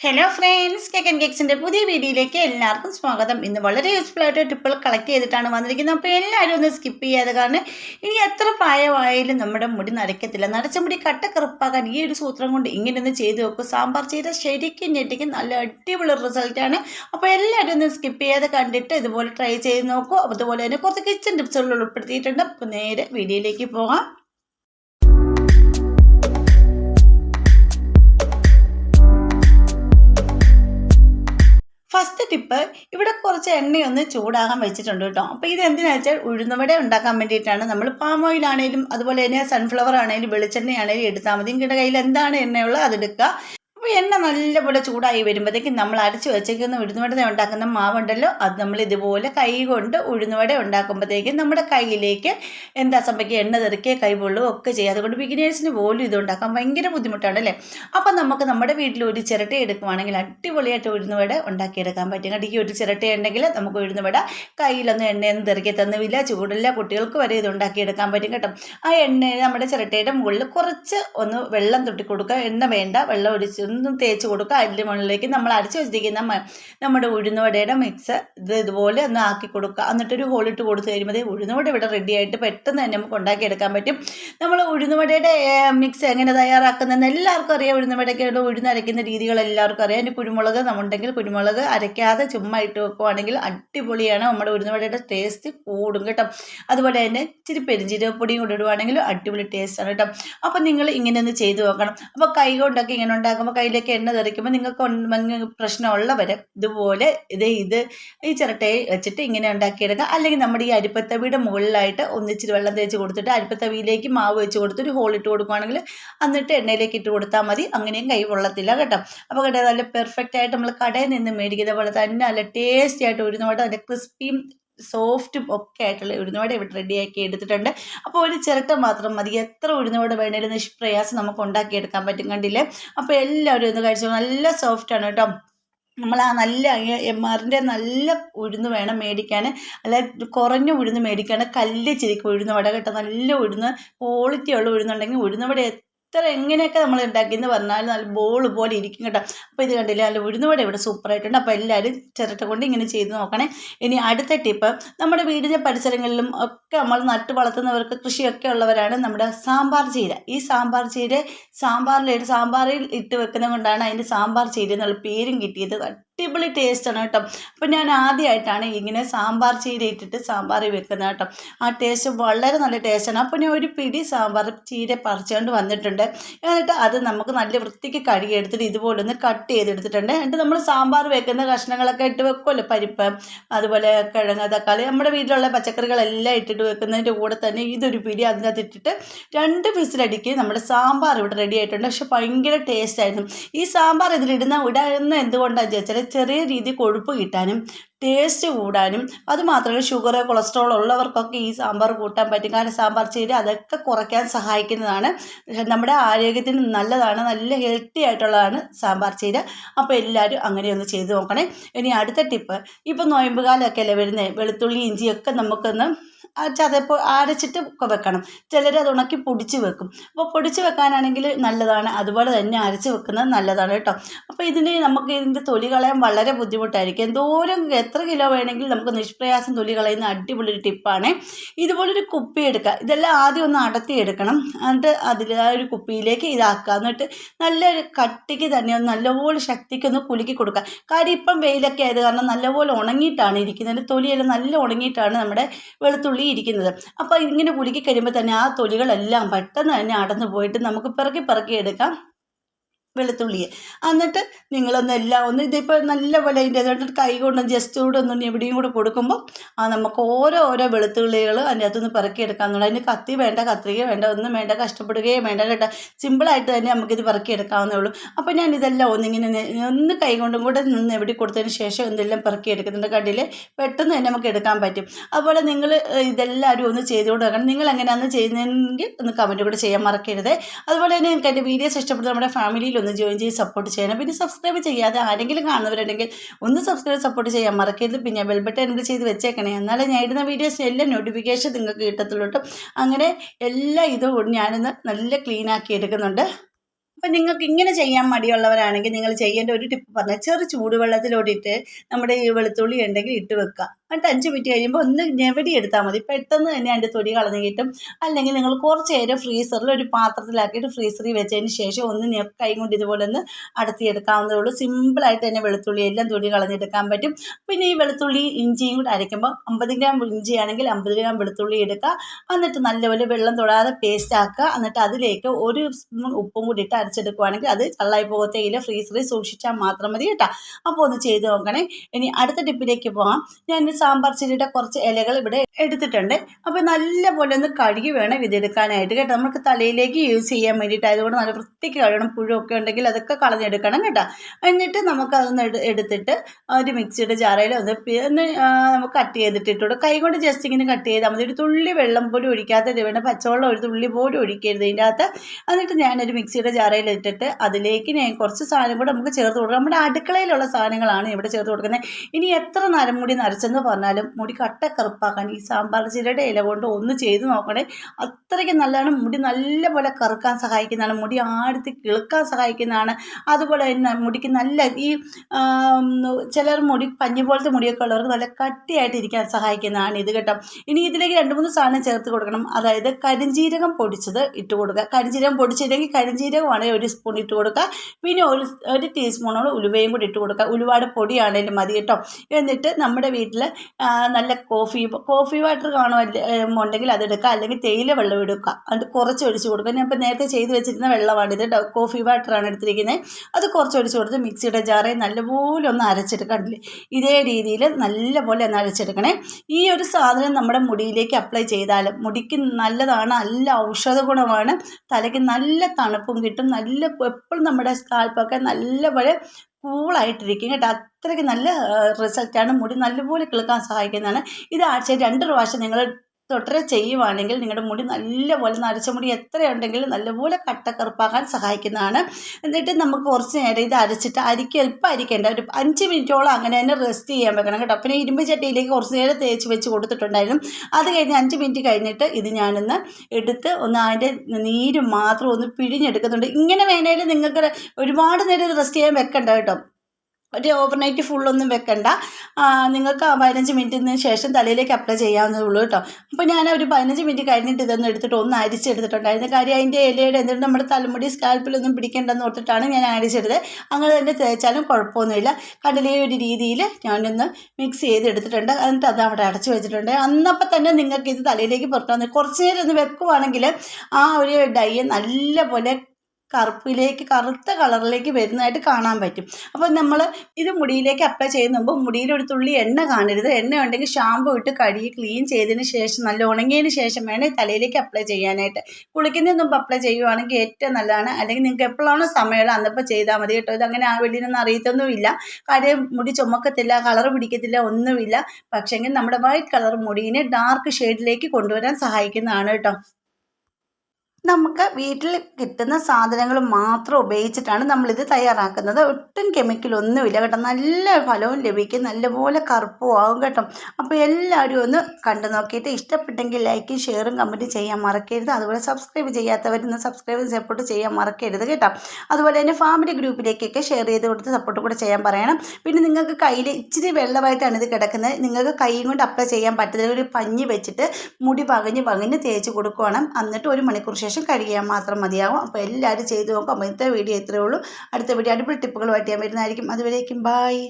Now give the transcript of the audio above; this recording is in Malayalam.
ഹലോ ഫ്രണ്ട്സ് കേക്ക് ആൻഡ് കേക്സിന്റെ പുതിയ വീഡിയോയിലേക്ക് എല്ലാവർക്കും സ്വാഗതം. ഇന്ന് വളരെ യൂസ്ഫുൾ ആയിട്ട് ട്രിപ്പിൾ കളക്ട് ചെയ്തിട്ടാണ് വന്നിരിക്കുന്നത്. അപ്പോൾ എല്ലാവരും ഒന്ന് സ്കിപ്പ് ചെയ്യാതെ കാരണം ഇനി എത്ര പ്രായമായാലും നമ്മുടെ മുടി നരയ്ക്കത്തില്ല. നരച്ച മുടി കട്ട കറുപ്പാക്കാൻ ഈ ഒരു സൂത്രം കൊണ്ട് ഇങ്ങനെ ഒന്ന് ചെയ്ത് നോക്കും. സാമ്പാർ ചെയ്ത ശരിക്കും ഞെട്ടിക്കും. നല്ല അടിപൊളി റിസൾട്ടാണ് അപ്പോൾ എല്ലാവരും ഒന്ന് സ്കിപ്പ് ചെയ്യാതെ കണ്ടിട്ട് ഇതുപോലെ ട്രൈ ചെയ്ത് നോക്കൂ. അതുപോലെ തന്നെ കുറച്ച് കിച്ചൺ ടിപ്സുകൾ ഉൾപ്പെടുത്തിയിട്ടുണ്ട്. അപ്പോൾ നേരെ വീഡിയോയിലേക്ക് പോകാം. ഫസ്റ്റ് ടിപ്പ് ഇവിടെ കുറച്ച് എണ്ണയൊന്ന് ചൂടാകാൻ വെച്ചിട്ടുണ്ട് കേട്ടോ. അപ്പോൾ ഇത് എന്തിനാ വെച്ചാൽ ഉഴുന്നുവട ഉണ്ടാക്കാൻ വേണ്ടിയിട്ടാണ്. നമ്മൾ പാം ഓയിൽ ആണെങ്കിലും അതുപോലെ തന്നെ സൺഫ്ലവർ ആണെങ്കിലും വെളിച്ചെണ്ണയാണെങ്കിലും എടുത്താൽ മതി. നിങ്ങളുടെ കയ്യിൽ എന്താണ് എണ്ണയുള്ളത് അതെടുക്കുക അപ്പോൾ എണ്ണ നല്ലപോലെ ചൂടായി വരുമ്പോഴത്തേക്കും നമ്മൾ അരച്ച് വെച്ചേക്കുന്ന ഉഴുന്നുവട ഉണ്ടാക്കുന്ന മാവുണ്ടല്ലോ അത് നമ്മൾ ഇതുപോലെ കൈ കൊണ്ട് ഉഴുന്നുവട ഉണ്ടാക്കുമ്പോഴത്തേക്കും നമ്മുടെ കയ്യിലേക്ക് എന്താ സംഭവിക്കുക? എണ്ണ തെറിക്കുക കൈ പൊള്ളുകയോ ഒക്കെ ചെയ്യുക. അതുകൊണ്ട് ബിഗിനേഴ്സിന് പോലും ഇത് ഉണ്ടാക്കാൻ ഭയങ്കര ബുദ്ധിമുട്ടാണ് അല്ലേ? അപ്പം നമുക്ക് നമ്മുടെ വീട്ടിൽ ഒരു ചിരട്ട എടുക്കുവാണെങ്കിൽ അടിപൊളിയായിട്ട് ഉഴുന്നുവട ഉണ്ടാക്കിയെടുക്കാൻ പറ്റും. ഈ ഒരു ചിരട്ട ഉണ്ടെങ്കിൽ നമുക്ക് ഉഴുന്നുവട കയ്യിലൊന്നും എണ്ണയൊന്നും തെറിക്കി തന്നുമില്ല ചൂടില്ല കുട്ടികൾക്ക് വരെ ഇത് ഉണ്ടാക്കിയെടുക്കാൻ പറ്റും കേട്ടോ. ആ എണ്ണ നമ്മുടെ ചിരട്ടയുടെ മുകളിൽ കുറച്ച് ഒന്ന് വെള്ളം തൊട്ടി കൊടുക്കുക എണ്ണ വേണ്ട വെള്ളം ഒഴിച്ച് ഒന്നും തേച്ച് കൊടുക്കുക. അതിന്റെ മുകളിലേക്ക് നമ്മൾ അരച്ച് വെച്ചിരിക്കുന്ന നമ്മുടെ ഉഴുന്നുവടയുടെ മിക്സ് ഇത് ഇതുപോലെ ഒന്ന് ആക്കി കൊടുക്കുക. എന്നിട്ടൊരു ഹോളിട്ട് കൊടുത്തു കഴിയുമ്പോൾ ഉഴുന്നുവട ഇവിടെ റെഡി ആയിട്ട് പെട്ടെന്ന് തന്നെ നമുക്ക് ഉണ്ടാക്കിയെടുക്കാൻ പറ്റും. നമ്മൾ ഉഴുന്നുവടയുടെ മിക്സ് എങ്ങനെ തയ്യാറാക്കുന്നതെന്ന് എല്ലാവർക്കും അറിയാം. ഉഴുന്നുവടയ്ക്കുള്ള ഉഴുന്ന് അരയ്ക്കുന്ന രീതികൾ എല്ലാവർക്കും അറിയാം. അതിന്റെ കുരുമുളക് നമ്മുണ്ടെങ്കിൽ കുരുമുളക് അരയ്ക്കാതെ ചുമ്മാ ഇട്ട് വെക്കുവാണെങ്കിൽ അടിപൊളിയാണ്. നമ്മുടെ ഉഴുന്നുവടയുടെ ടേസ്റ്റ് കൂടും കേട്ടോ. അതുപോലെ തന്നെ ഇച്ചിരി പെരിഞ്ചീരകപ്പൊടിയും കൂടി ഇടുവാണെങ്കിൽ അടിപൊളി ടേസ്റ്റാണ് കേട്ടോ. അപ്പോൾ നിങ്ങൾ ഇങ്ങനെ ഒന്ന് ചെയ്ത് നോക്കണം. അപ്പോൾ കൈ കൊണ്ടൊക്കെ ഇങ്ങനെ ഉണ്ടാക്കുമ്പോൾ കയ്യിലേക്ക് എണ്ണ തെറിക്കുമ്പോൾ നിങ്ങൾക്ക് പ്രശ്നമുള്ളവരെ ഇതുപോലെ ഇത് ഇത് ഈ ചിരട്ടയിൽ വെച്ചിട്ട് ഇങ്ങനെ ഉണ്ടാക്കിയെടുക്കുക. അല്ലെങ്കിൽ നമ്മുടെ ഈ അരിപ്പത്തവിയുടെ മുകളിലായിട്ട് ഒന്നിച്ചിരി വെള്ളം തേച്ച് കൊടുത്തിട്ട് അരിപ്പത്തവിയിലേക്ക് മാവ് വെച്ച് കൊടുത്തിട്ട് ഇട്ട് കൊടുക്കുകയാണെങ്കിൽ എന്നിട്ട് എണ്ണയിലേക്ക് ഇട്ട് കൊടുത്താൽ മതി. അങ്ങനെയും കൈ വെള്ളത്തില്ല കേട്ടോ. അപ്പോൾ കേട്ടോ നല്ല പെർഫെക്റ്റ് ആയിട്ട് നമ്മൾ കടയിൽ നിന്ന് മേടിക്കുന്ന പോലെ തന്നെ നല്ല ടേസ്റ്റി ആയിട്ട് ഒരുന്നോട്ട് നല്ല ക്രിസ്പിയും സോഫ്റ്റും ഒക്കെ ആയിട്ടുള്ള ഉഴുന്നുവട ഇവിടെ റെഡിയാക്കി എടുത്തിട്ടുണ്ട്. അപ്പോൾ ഒരു ചിരട്ട മാത്രം മതി. എത്ര ഉഴുന്നുവട വേണേലും നിഷ്പ്രയാസം നമുക്ക് ഉണ്ടാക്കിയെടുക്കാൻ പറ്റും കണ്ടില്ലേ? അപ്പോൾ എല്ലാവരും ഒന്ന് കഴിച്ചു. നല്ല സോഫ്റ്റാണ് കേട്ടോ. നമ്മൾ ആ നല്ല എം ആറിന്റെ നല്ല ഉഴുന്ന് വേണം മേടിക്കാൻ. അല്ല കുറഞ്ഞ ഉഴുന്ന് മേടിക്കാൻ കല്ല് ചിരിക്കും ഉഴുന്ന് വട കേട്ടോ. നല്ല ഉഴുന്ന് ക്വാളിറ്റി ഉള്ള ഉഴുന്നുണ്ടെങ്കിൽ ഉഴുന്ന് വട എത്ര എങ്ങനെയൊക്കെ നമ്മൾ ഉണ്ടാക്കിയെന്ന് പറഞ്ഞാൽ നല്ല ബോൾ പോലെ ഇരിക്കും കേട്ടോ. അപ്പോൾ ഇത് കണ്ടില്ലേ നല്ല ഉഴുന്ന് വട ഇവിടെ സൂപ്പറായിട്ടുണ്ട് അപ്പോൾ എല്ലാവരും ചിരട്ട കൊണ്ട് ഇങ്ങനെ ചെയ്ത് നോക്കണേ. ഇനി അടുത്ത ടിപ്പ് നമ്മുടെ വീടിന്റെ പരിസരങ്ങളിലും ഒക്കെ നമ്മൾ നട്ട് വളർത്തുന്നവർക്ക് കൃഷിയൊക്കെ ഉള്ളവരാണ് നമ്മുടെ സാമ്പാർ ചീര. ഈ സാമ്പാർ ചീര സാമ്പാറിലിട്ട് സാമ്പാറിൽ ഇട്ട് വെക്കുന്നത് കൊണ്ടാണ് അതിന്റെ സാമ്പാർ ചീര എന്നുള്ള പേരും കിട്ടിയത് അടിപൊളി ടേസ്റ്റാണ് കേട്ടോ. അപ്പോൾ ഞാൻ ആദ്യമായിട്ടാണ് ഇങ്ങനെ സാമ്പാർ ചീര ഇട്ടിട്ട് സാമ്പാർ വെക്കുന്നത് കേട്ടോ. ആ ടേസ്റ്റ് വളരെ നല്ല ടേസ്റ്റാണ് അപ്പോൾ ഞാൻ ഒരു പിടി സാമ്പാർ ചീര പറിച്ചുകൊണ്ട് വന്നിട്ടുണ്ട്. എന്നിട്ട് അത് നമുക്ക് നല്ല വൃത്തിക്ക് കഴുകിയെടുത്തിട്ട് ഇതുപോലെ ഒന്ന് കട്ട് ചെയ്തെടുത്തിട്ടുണ്ട്. എന്നിട്ട് നമ്മൾ സാമ്പാർ വെക്കുന്ന കഷ്ണങ്ങളൊക്കെ ഇട്ട് വെക്കുമല്ലോ പരിപ്പ് അതുപോലെ കിഴങ്ങ് തക്കാളി നമ്മുടെ വീട്ടിലുള്ള പച്ചക്കറികളെല്ലാം ഇട്ടിട്ട് വെക്കുന്നതിന്റെ കൂടെ തന്നെ ഇതൊരു പിടി അതിനകത്ത് ഇട്ടിട്ട് രണ്ട് വിസിലടിക്ക് നമ്മുടെ സാമ്പാർ ഇവിടെ റെഡി ആയിട്ടുണ്ട്. പക്ഷെ ഭയങ്കര ടേസ്റ്റ് ആയിരുന്നു. ഈ സാമ്പാർ ഇതിലിടുന്ന ഇടുന്ന എന്തുകൊണ്ടാണെന്ന് വെച്ചാൽ ചെറിയ രീതി കൊഴുപ്പ് കിട്ടാനും ടേസ്റ്റ് കൂടാനും അതുമാത്രമല്ല ഷുഗർ കൊളസ്ട്രോൾ ഉള്ളവർക്കൊക്കെ ഈ സാമ്പാർ കൂട്ടാൻ പറ്റും. കാരണം സാമ്പാർ ചേരി അതൊക്കെ കുറയ്ക്കാൻ സഹായിക്കുന്നതാണ്. നമ്മുടെ ആരോഗ്യത്തിന് നല്ലതാണ് നല്ല ഹെൽത്തി ആയിട്ടുള്ളതാണ് സാമ്പാർ ചീര. അപ്പോൾ എല്ലാവരും അങ്ങനെ ഒന്ന് ചെയ്ത് നോക്കണേ. ഇനി അടുത്ത ടിപ്പ് ഇപ്പം നോയമ്പ് കാലമൊക്കെ അല്ലേ വരുന്നത് വെളുത്തുള്ളി ഇഞ്ചിയൊക്കെ നമുക്കൊന്ന് ചതപ്പോൾ അരച്ചിട്ട് വെക്കണം. ചിലർ അത് ഉണക്കി പൊടിച്ച് വെക്കും. അപ്പോൾ പൊടിച്ച് വെക്കാനാണെങ്കിൽ നല്ലതാണ്. അതുപോലെ തന്നെ അരച്ച് വെക്കുന്നത് നല്ലതാണ് കേട്ടോ. അപ്പോൾ ഇതിന് നമുക്ക് ഇതിന്റെ തൊലി കളയാൻ വളരെ ബുദ്ധിമുട്ടായിരിക്കും. എന്തോരം എത്ര കിലോ വേണമെങ്കിലും നമുക്ക് നിഷ്പ്രയാസം തൊലി കളയുന്ന അടിപൊളി ഒരു ടിപ്പാണ് ഇതുപോലൊരു കുപ്പി എടുക്കുക ഇതെല്ലാം ആദ്യം ഒന്ന് അടത്തി എടുക്കണം. എന്നിട്ട് അതിൽ ആ ഒരു കുപ്പിയിലേക്ക് ഇതാക്കുക. എന്നിട്ട് നല്ലൊരു കട്ടിക്ക് തന്നെ ഒന്ന് നല്ലപോലെ ശക്തിക്ക് ഒന്ന് കുലുക്കി കൊടുക്കുക. കാര്യം ഇപ്പം വെയിലൊക്കെ ആയത് കാരണം നല്ലപോലെ ഉണങ്ങിയിട്ടാണ് ഇരിക്കുന്നത്. തൊലിയെല്ലാം നല്ല ഉണങ്ങിയിട്ടാണ് നമ്മുടെ വെളുത്തുള്ളി ഇരിക്കുന്നത്. അപ്പോൾ ഇങ്ങനെ കുലുക്കി കഴിയുമ്പോൾ തന്നെ ആ തൊലികളെല്ലാം പെട്ടെന്ന് തന്നെ അടന്നു പോയിട്ട് നമുക്ക് പിറക്കി പിറക്കി എടുക്കാം. വെളുത്തുള്ളിയെ എന്നിട്ട് നിങ്ങളൊന്ന് എല്ലാം ഒന്ന് ഇതിപ്പോൾ നല്ലപോലെ അതിന്റെ ഇതായിട്ട് കൈ കൊണ്ട് ജസ്റ്റ് കൂടെ ഒന്ന് എവിടെയും കൂടെ കൊടുക്കുമ്പോൾ ആ നമുക്ക് ഓരോ ഓരോ വെളുത്തുള്ളികൾ അതിന്റെ അകത്തുനിന്ന് പിറക്കി എടുക്കാമെന്നുള്ള അതിന് കത്തി വേണ്ട കത്രിക വേണ്ട ഒന്നും വേണ്ട കഷ്ടപ്പെടുകയും വേണ്ട കേട്ടോ. സിമ്പിളായിട്ട് തന്നെ നമുക്കിത് പെറുക്കിയെടുക്കാവുന്നേ ഉള്ളൂ. അപ്പോൾ ഞാൻ ഇതെല്ലാം ഒന്നിങ്ങനെ ഒന്ന് കൈ കൊണ്ടും കൂടെ നിന്ന് എവിടെ കൊടുത്തതിന് ശേഷം എന്തെല്ലാം പെറുക്കിയെടുക്കുന്നുണ്ട് കണ്ടില്ലേ? പെട്ടെന്ന് തന്നെ നമുക്ക് എടുക്കാൻ പറ്റും. അതുപോലെ നിങ്ങൾ ഇതെല്ലാവരും ഒന്ന് ചെയ്തുകൊണ്ട് വെക്കണം. നിങ്ങൾ എങ്ങനെയാണെന്ന് ചെയ്യുന്നതെങ്കിൽ ഒന്ന് കമന്റ് കൂടെ ചെയ്യാൻ മറക്കരുത്. അതുപോലെ തന്നെ നിങ്ങൾക്ക് എന്റെ വീഡിയോസ് ഇഷ്ടപ്പെടുന്ന നമ്മുടെ ഫാമിലിയിൽ ഒന്ന് ജോയിൻ ചെയ്ത് സപ്പോർട്ട് ചെയ്യണം. പിന്നെ സബ്സ്ക്രൈബ് ചെയ്യാതെ ആരെങ്കിലും കാണുന്നവരുണ്ടെങ്കിൽ ഒന്ന് സബ്സ്ക്രൈബ് സപ്പോർട്ട് ചെയ്യാൻ മറക്കരുത്. പിന്നെ ബെൽബട്ടൺ എനബിൾ ചെയ്ത് വെച്ചേക്കണേ. എന്നാലേ ഞാൻ ഇടുന്ന വീഡിയോസ് എല്ലാ നോട്ടിഫിക്കേഷൻ നിങ്ങൾക്ക് കിട്ടത്തുള്ളൂ കേട്ടോ അങ്ങനെ എല്ലാ ഇതും ഞാനിന്ന് നല്ല ക്ലീൻ ആക്കി എടുക്കുന്നുണ്ട്. അപ്പം നിങ്ങൾക്ക് ഇങ്ങനെ ചെയ്യാൻ മടിയുള്ളവരാണെങ്കിൽ നിങ്ങൾ ചെയ്യേണ്ട ഒരു ടിപ്പ് പറഞ്ഞാൽ ചെറു ചൂടുവെള്ളത്തിലോട്ടിട്ട് നമ്മുടെ ഈ വെളുത്തുള്ളി ഉണ്ടെങ്കിൽ ഇട്ട് വെക്കുക. എന്നിട്ട് അഞ്ച് മിനിറ്റ് കഴിയുമ്പോൾ ഒന്ന് ഞെവടി എടുത്താൽ മതി. പെട്ടെന്ന് തന്നെ അതിന്റെ തൊലി കളഞ്ഞ് കിട്ടും. അല്ലെങ്കിൽ നിങ്ങൾ കുറച്ച് നേരം ഫ്രീസറിൽ ഒരു പാത്രത്തിലാക്കിയിട്ട് ഫ്രീസറിൽ വെച്ചതിന് ശേഷം ഒന്ന് ഞെ- കൈ കൊണ്ട് ഇതുപോലെ ഒന്ന് അടത്തിയെടുക്കാവുന്നതേ ഉള്ളൂ. സിമ്പിളായിട്ട് തന്നെ വെളുത്തുള്ളി എല്ലാം തൊലി കളഞ്ഞെടുക്കാൻ പറ്റും. പിന്നെ ഈ വെളുത്തുള്ളി ഇഞ്ചിയും കൂടെ അരയ്ക്കുമ്പോൾ അമ്പത് ഗ്രാം ഇഞ്ചി ആണെങ്കിൽ അമ്പത് ഗ്രാം വെളുത്തുള്ളി എടുക്കുക. എന്നിട്ട് നല്ലപോലെ വെള്ളം തൊടാതെ പേസ്റ്റ് ആക്കുക. എന്നിട്ട് അതിലേക്ക് ഒരു സ്പൂൺ ഉപ്പും കൂടി ഇട്ട് അരച്ചെടുക്കുകയാണെങ്കിൽ അത് ചള്ളായി പോകത്തേയില്ല. ഫ്രീസറിൽ സൂക്ഷിച്ചാൽ മാത്രം മതി കേട്ടോ. അപ്പോൾ ഒന്ന് ചെയ്ത് നോക്കണേ. ഇനി അടുത്ത ടിപ്പിലേക്ക് പോകാം ഞാൻ സാമ്പാർ ചില്ലിയുടെ കുറച്ച് ഇലകൾ ഇവിടെ എടുത്തിട്ടുണ്ട്. അപ്പോൾ നല്ലപോലെ ഒന്ന് കഴുകി വേണം ഇതെടുക്കാനായിട്ട് കേട്ടോ. നമുക്ക് തലയിലേക്ക് യൂസ് ചെയ്യാൻ വേണ്ടിയിട്ട്. അതുകൊണ്ട് നല്ല വൃത്തിക്ക് കഴുകണം. പുഴുവൊക്കെ ഉണ്ടെങ്കിൽ അതൊക്കെ കളഞ്ഞെടുക്കണം കേട്ടോ. എന്നിട്ട് നമുക്ക് അതൊന്ന് എടുത്തിട്ട് ഒരു മിക്സിയുടെ ജാറയിൽ ഒന്ന് ഒന്ന് നമുക്ക് കട്ട് ചെയ്തിട്ട് ഇട്ടോളൂ കൈ കൊണ്ട് ജസ്റ്റ് ഇങ്ങനെ കട്ട് ചെയ്താൽ മതി. ഒരു തുള്ളി വെള്ളം പോലും ഒഴിക്കാത്ത വേണം. പച്ചവെള്ളം ഒരു തുള്ളി പോലും ഒഴിക്കരുത് ഇതിന്റെ അകത്ത്. എന്നിട്ട് ഞാനൊരു മിക്സിയുടെ ജാറയിൽ ഇട്ടിട്ട് അതിലേക്ക് ഞാൻ കുറച്ച് സാധനം കൂടെ നമുക്ക് ചേർത്ത് കൊടുക്കാം. നമ്മുടെ അടുക്കളയിലുള്ള സാധനങ്ങളാണ് ഇവിടെ ചേർത്ത് കൊടുക്കുന്നത്. ഇനി എത്ര നരം മുടി നരച്ചെന്ന് പറഞ്ഞാലും മുടി കട്ട കറുപ്പാക്കാൻ ഈ സാമ്പാർ ചിരയുടെ ഇല കൊണ്ട് ഒന്ന് ചെയ്ത് നോക്കണേ. അത്രയ്ക്ക് നല്ലതാണ് മുടി നല്ലപോലെ കറുക്കാൻ സഹായിക്കുന്നതാണ്. മുടി ആടുത്തി കിളുക്കാൻ സഹായിക്കുന്നതാണ്. അതുപോലെ തന്നെ മുടിക്ക് നല്ല ഈ ചിലർ മുടി പഞ്ഞി പോലത്തെ മുടിയൊക്കെ ഉള്ളവർക്ക് നല്ല കട്ടിയായിട്ട് ഇരിക്കാൻ സഹായിക്കുന്നതാണ് ഇത് കേട്ടോ. ഇനി ഇതിലേക്ക് രണ്ട് മൂന്ന് സാധനം ചേർത്ത് കൊടുക്കണം. അതായത് കരിഞ്ജീരകം പൊടിച്ചത് ഇട്ട് കൊടുക്കുക. കരിഞ്ജീരകം പൊടിച്ചില്ലെങ്കിൽ കരിഞ്ജീരകമാണെങ്കിൽ ഒരു സ്പൂൺ ഇട്ട് കൊടുക്കുക. പിന്നെ ഒരു ഒരു ടീസ്പൂണോളം ഉലുവയും കൂടി ഇട്ട് കൊടുക്കുക. ഉലുവയുടെ പൊടിയാണേലും മതി കേട്ടോ. എന്നിട്ട് നമ്മുടെ വീട്ടിൽ നല്ല കോഫി കോഫി വാട്ടർ കാണുമല്ല ഉണ്ടെങ്കിൽ അതെടുക്കുക അല്ലെങ്കിൽ തേയില വെള്ളം എടുക്കുക. അത് കുറച്ച് ഒഴിച്ച് കൊടുക്കുക. ഞാൻ ഇപ്പോൾ നേരത്തെ ചെയ്ത് വെച്ചിരുന്ന വെള്ളമാണിത് ഇത് കോഫി വാട്ടറാണ് എടുത്തിരിക്കുന്നത്. അത് കുറച്ച് ഒഴിച്ച് കൊടുത്ത് മിക്സിയുടെ ജാറെ നല്ലപോലെ ഒന്ന് അരച്ചെടുക്കണ്ടില്ലേ ഇതേ രീതിയിൽ നല്ലപോലെ ഒന്ന് അരച്ചെടുക്കണേ. ഈ ഒരു സാധനം നമ്മുടെ മുടിയിലേക്ക് അപ്ലൈ ചെയ്താൽ മുടിക്ക് നല്ലതാണ്. നല്ല ഔഷധ ഗുണമാണ്. തലയ്ക്ക് നല്ല തണുപ്പും കിട്ടും. നല്ല എപ്പോഴും നമ്മുടെ സ്കാൽപ്പൊക്കെ നല്ലപോലെ കൂളായിട്ടിരിക്കും കേട്ടോ. അത്രയ്ക്ക് നല്ല റിസൾട്ടാണ് മുടി നല്ലപോലെ കിളുക്കാൻ സഹായിക്കുന്നതാണ്. ഇത് ആഴ്ച രണ്ട് പ്രാവശ്യം നിങ്ങൾ തുടരെ ചെയ്യുവാണെങ്കിൽ നിങ്ങളുടെ മുടി നല്ലപോലെ നരച്ച മുടി എത്രയുണ്ടെങ്കിലും നല്ലപോലെ കട്ടക്കറുപ്പാക്കാൻ സഹായിക്കുന്നതാണ്. എന്നിട്ട് നമുക്ക് കുറച്ച് നേരം ഇത് അരച്ചിട്ട് അരിക്ക് ഇപ്പം അരിക്കേണ്ട. ഒരു അഞ്ച് മിനിറ്റോളം അങ്ങനെ തന്നെ റെസ്റ്റ് ചെയ്യാൻ വെക്കണം കേട്ടോ. പിന്നെ ഇരുമ്പ് ചട്ടിയിലേക്ക് കുറച്ച് നേരം തേച്ച് വെച്ച് കൊടുത്തിട്ടുണ്ടായിരുന്നു. അത് കഴിഞ്ഞ് അഞ്ച് മിനിറ്റ് കഴിഞ്ഞിട്ട് ഇത് ഞാനൊന്ന് എടുത്ത് ഒന്ന് അതിന്റെ നീര് മാത്രം ഒന്ന് പിഴിഞ്ഞെടുക്കുന്നുണ്ട്. ഇങ്ങനെ വേണേലും നിങ്ങൾക്ക് ഒരുപാട് നേരം റെസ്റ്റ് ചെയ്യാൻ വെക്കണ്ട കേട്ടോ. ഒരു ഓവർനൈറ്റ് ഫുള്ളൊന്നും വെക്കണ്ട. നിങ്ങൾക്ക് പതിനഞ്ച് മിനിറ്റിന് ശേഷം തലയിലേക്ക് അപ്ലൈ ചെയ്യാവുന്നതേ ഉള്ളൂ കേട്ടോ. അപ്പോൾ ഞാൻ ഒരു പതിനഞ്ച് മിനിറ്റ് കഴിഞ്ഞിട്ട് ഇതൊന്നും എടുത്തിട്ട് ഒന്ന് അരിച്ചെടുത്തിട്ടുണ്ടായിരുന്നു. കാര്യം അതിന്റെ ഇലയുടെ എന്നിട്ട് നമ്മുടെ തലമുടി സ്കാൽപ്പിലൊന്നും പിടിക്കേണ്ടെന്ന് ഓർത്തിട്ടാണ് ഞാൻ അരിച്ചെടുത്തത്. അങ്ങനെ തന്നെ തേച്ചാലും കുഴപ്പമൊന്നുമില്ല. കടലേ ഒരു രീതിയിൽ ഞാനൊന്ന് മിക്സ് ചെയ്ത് എടുത്തിട്ടുണ്ട് എന്നിട്ട് അത് അവിടെ അടച്ചു വെച്ചിട്ടുണ്ട്. അന്നപ്പം തന്നെ നിങ്ങൾക്ക് ഇത് തലയിലേക്ക് പുറത്തു കുറച്ച് നേരം ഒന്ന് വെക്കുവാണെങ്കിൽ ആ ഒരു ഡൈ നല്ലപോലെ കറുപ്പിലേക്ക് കറുത്ത കളറിലേക്ക് വരുന്നതായിട്ട് കാണാൻ പറ്റും. അപ്പോൾ നമ്മൾ ഇത് മുടിയിലേക്ക് അപ്ലൈ ചെയ്യുന്ന മുമ്പ് മുടിയിൽ ഒരു തുള്ളി എണ്ണ കാണരുത്. എണ്ണ ഉണ്ടെങ്കിൽ ഷാമ്പു ഇട്ട് കഴുകി ക്ലീൻ ചെയ്തതിന് ശേഷം നല്ല ഉണങ്ങിയതിന് ശേഷം വേണം തലയിലേക്ക് അപ്ലൈ ചെയ്യാനായിട്ട്. കുളിക്കുന്നതിന് മുമ്പ് അപ്ലൈ ചെയ്യുവാണെങ്കിൽ ഏറ്റവും നല്ലതാണ്. അല്ലെങ്കിൽ നിങ്ങൾക്ക് എപ്പോഴാണോ സമയമുള്ള അന്നപ്പോൾ ചെയ്താൽ മതി കേട്ടോ. ഇതങ്ങനെ ആ വെളിയിലൊന്നും അറിയത്തൊന്നുമില്ല. കാര്യം മുടി ചുമക്കത്തില്ല കളർ പിടിക്കത്തില്ല ഒന്നുമില്ല. പക്ഷേങ്കിൽ നമ്മുടെ വൈറ്റ് കളർ മുടീനെ ഡാർക്ക് ഷെയ്ഡിലേക്ക് കൊണ്ടുവരാൻ സഹായിക്കുന്നതാണ് കേട്ടോ. നമുക്ക് വീട്ടിൽ കിട്ടുന്ന സാധനങ്ങൾ മാത്രം ഉപയോഗിച്ചിട്ടാണ് നമ്മളിത് തയ്യാറാക്കുന്നത്. ഒട്ടും കെമിക്കലൊന്നുമില്ല കേട്ടോ. നല്ല ഫലവും ലഭിക്കും. നല്ലപോലെ കറുപ്പും ആകും കേട്ടോ. അപ്പോൾ എല്ലാവരും ഒന്ന് കണ്ടു നോക്കിയിട്ട് ഇഷ്ടപ്പെട്ടെങ്കിൽ ലൈക്കും ഷെയറും കമന്റും ചെയ്യാൻ മറക്കരുത്. അതുപോലെ സബ്സ്ക്രൈബ് ചെയ്യാത്തവരൊന്ന് സബ്സ്ക്രൈബ് സപ്പോർട്ട് ചെയ്യാൻ മറക്കരുത് കേട്ടോ. അതുപോലെ തന്നെ ഫാമിലി ഗ്രൂപ്പിലേക്കൊക്കെ ഷെയർ ചെയ്ത് കൊടുത്ത് സപ്പോർട്ട് കൂടെ ചെയ്യാൻ പറയണം. പിന്നെ നിങ്ങൾക്ക് കയ്യിൽ ഇച്ചിരി വെള്ളമായിട്ടാണ് ഇത് കിടക്കുന്നത്. നിങ്ങൾക്ക് കൈയും കൊണ്ട് അപ്ലൈ ചെയ്യാൻ പറ്റുന്ന ഒരു പഞ്ഞി വെച്ചിട്ട് മുടി പകഞ്ഞ് പകഞ്ഞ് തേച്ച് കൊടുക്കുവാണ്. എന്നിട്ട് ഒരു മണിക്കൂർ ശേഷം കഴുകിയാൽ മാത്രം മതിയാകും അപ്പോൾ എല്ലാവരും ചെയ്ത് നോക്കാം. അപ്പോൾ ഇന്നത്തെ വീഡിയോ ഇത്രയേ ഉള്ളൂ. അടുത്ത വീഡിയോ അടിപൊളി ടിപ്പുകളുമായിട്ട് ഞാൻ വരുന്നതായിരിക്കും. അതുവരേക്കും ബായ്